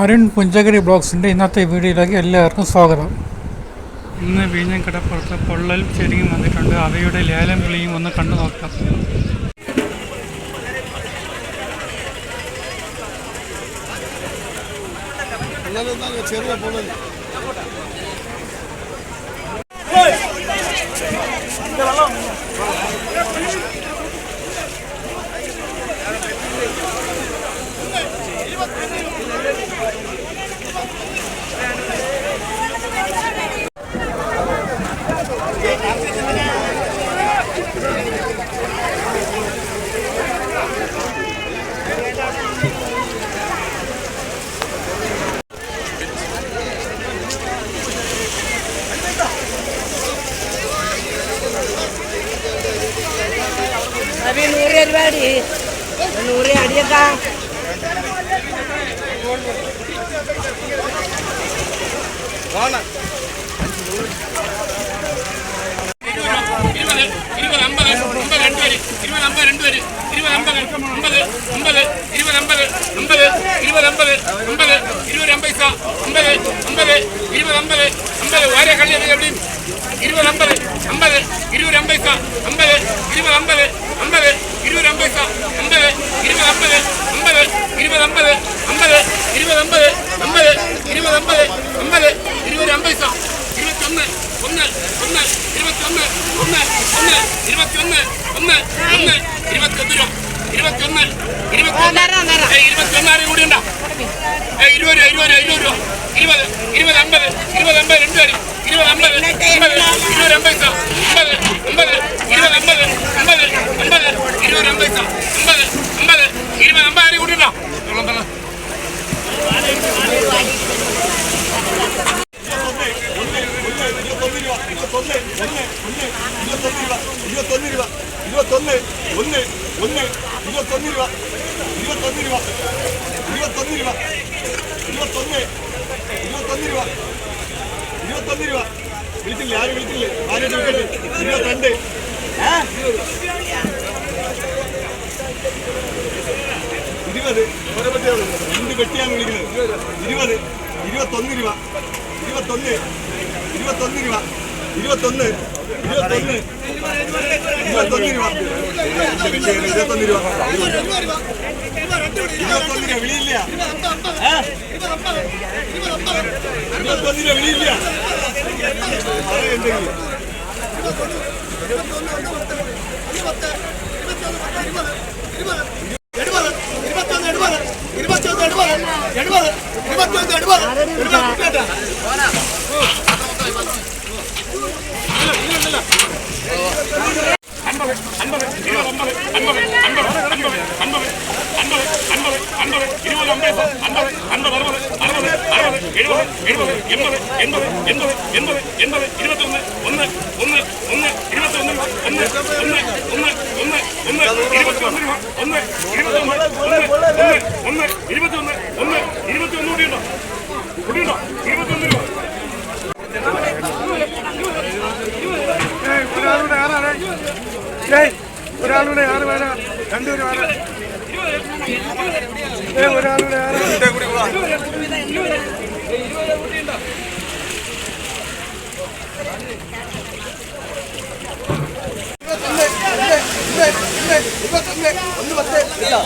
അരുൺ പുഞ്ചഗിരി ബ്ലോഗ്സിന്റെ ഇന്നത്തെ വീഡിയോയിലേക്ക് എല്ലാവർക്കും സ്വാഗതം. ഇന്ന് വീഞ്ഞം കടപ്പുറത്ത് പൊള്ളൽ ചെടിയും വന്നിട്ടുണ്ട്. അവയുടെ ലേലം വിളിയും ഒന്ന് കണ്ടു നോക്കാം. ചെറിയ പൊള്ളൽ? നൂറ് പരിപാടി നൂറ് അടിയൊക്കെ ഇരുപത് അമ്പത് അമ്പത് രണ്ട് പേര് ഇരുപത് അമ്പത് രണ്ട് പേര് ഇരുപത് അമ്പത് അമ്പത് അമ്പത് ഇരുപത് അമ്പത് അമ്പത് ഇരുപത് അമ്പത് അമ്പത് ഇരുപത് അമ്പത് അമ്പത് അമ്പത് இருபது ஐம்பது ஐம்பது ஒரே கல்யாணம் எப்படி இருபது ஐம்பது ஐம்பது இருபது ஐம்பது ஐம்பது இருபது ஐம்பது ஐம்பது இருபது ஐம்பது ஐம்பது இருபது ஐம்பது ஐம்பது இருபது ஐம்பது ஐம்பது இருபது ஐம்பது ஐம்பது இருபது ஐம்பது ஐம்பது இருபது ஐம்பது சா இருபத்தொன்னு ஒன்று ஒன்று இருபத்தொன்னு ஒன்று ஒன்று இருபத்தொன்னு ஒன்று ஒன்று இருபத்தொன்று ரூபா ഇരുപത്തൊന്ന് ഇരുപത്തൊന്നാറ് കൂടി ഉണ്ടോ ഇരുപത് ഇരുപത് ഇരുപത് രൂപ ഇരുപത് ഇരുപത് അമ്പത് ഇരുപത് അമ്പത് രണ്ട് പേര് ഇരുപത് അമ്പത് ഇരുപത്തൊന്ന് രൂപ ഇരുപത്തൊന്ന് ഒന്ന് ഒന്ന് ഇരുപത്തൊന്ന് രൂപ ഇരുപത്തൊന്ന് രൂപ ഇരുപത്തൊന്ന് രൂപ ഇരുപത്തൊന്ന് ഇരുപത്തൊന്ന് രൂപ ഇരുപത്തൊന്ന് രൂപ വിളിച്ചില്ലേ ആരും വിളിച്ചില്ലേ ആരും വിളിക്കട്ടെ ഇരുപത്തിരണ്ട് ഇരുപത് ഓരോ പറ്റിയാണ് രണ്ട് പെട്ടിയാണ് വിളിക്കുന്നത് ഇരുപത് ഇരുപത്തൊന്ന് രൂപ ഇരുപത്തൊന്ന് ഇരുപത്തൊന്ന് രൂപ ഇരുപത്തൊന്ന് ഇരുപത്തൊന്ന്. ഇരുപത്തൊന്ന് രൂപ. ഇരുപത്തൊന്ന് രൂപ ഇരുപത്തൊന്ന് രൂപ വിളിയില്ല ഇരുപത്തൊന്ന് രൂപ വിളിയില്ല എന്തെങ്കിലും ഇരുപത്തൊന്ന് എടുപത് ഇരുപത്തൊന്ന് എടുപത് എടുപത് ഇരുപത്തൊന്ന് എടുപത് ഇരുപത്തൊന്ന് എടുപത് ഇരുപത്തിയൊന്ന് ഒന്ന് ഇരുപത്തിയൊന്ന് കൂടിയുണ്ടോ കൂടിയുണ്ടോ ഇരുപത്തി ഒരാളുടെ ആറ് പേര രണ്ടുപേരും ആറ് ഏ, ഒരാളുടെ ആറ് ഇരുപത്തൊന്ന് ഒന്ന് പത്ത് ഇല്ല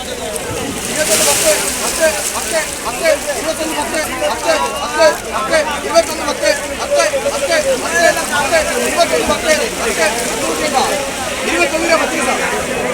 ഇരുപത്തൊന്ന് പത്ത് പത്ത് പത്ത് പത്ത് ഇരുപത്തൊന്ന് പത്ത് പത്ത് പത്ത് പത്ത് ഇരുപത്തൊന്ന് പത്ത് പത്ത് പത്ത് പത്ത് പത്ത് ഇരുപത്തൊന്ന് പത്ത് പത്ത് നൂറ് இருபத்தொன்னு பத்திரிக்கை